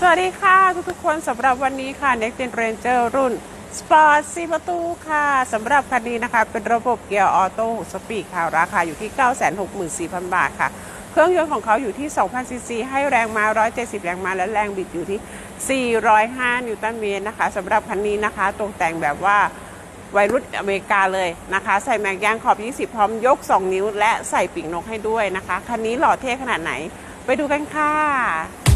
สวัสดีค่ะทุกทุกๆคนสำหรับวันนี้ค่ะ Next Gen Ranger รุ่น Sport 4ประตูค่ะสำหรับคันนี้นะคะ เป็นระบบเกียร์ออโต้6สปีดค่ะ ราคาอยู่ที่ 964,000 บาทค่ะ เครื่องยนต์ของเขาอยู่ที่ 2,000 ซีซี ให้แรงมา 170 แรงม้าและแรงบิดอยู่ที่ 405 นิวตันเมตรนะคะสำหรับคันนี้นะคะ ตกแต่งแบบว่าวัยรุ่นอเมริกาเลยนะคะ ใส่แม็กยางขอบ 20 พร้อมยก 2 นิ้ว และใส่ปีกนกให้ด้วยนะคะคันนี้หล่อเท่ขนาดไหน ไปดูกันค่ะ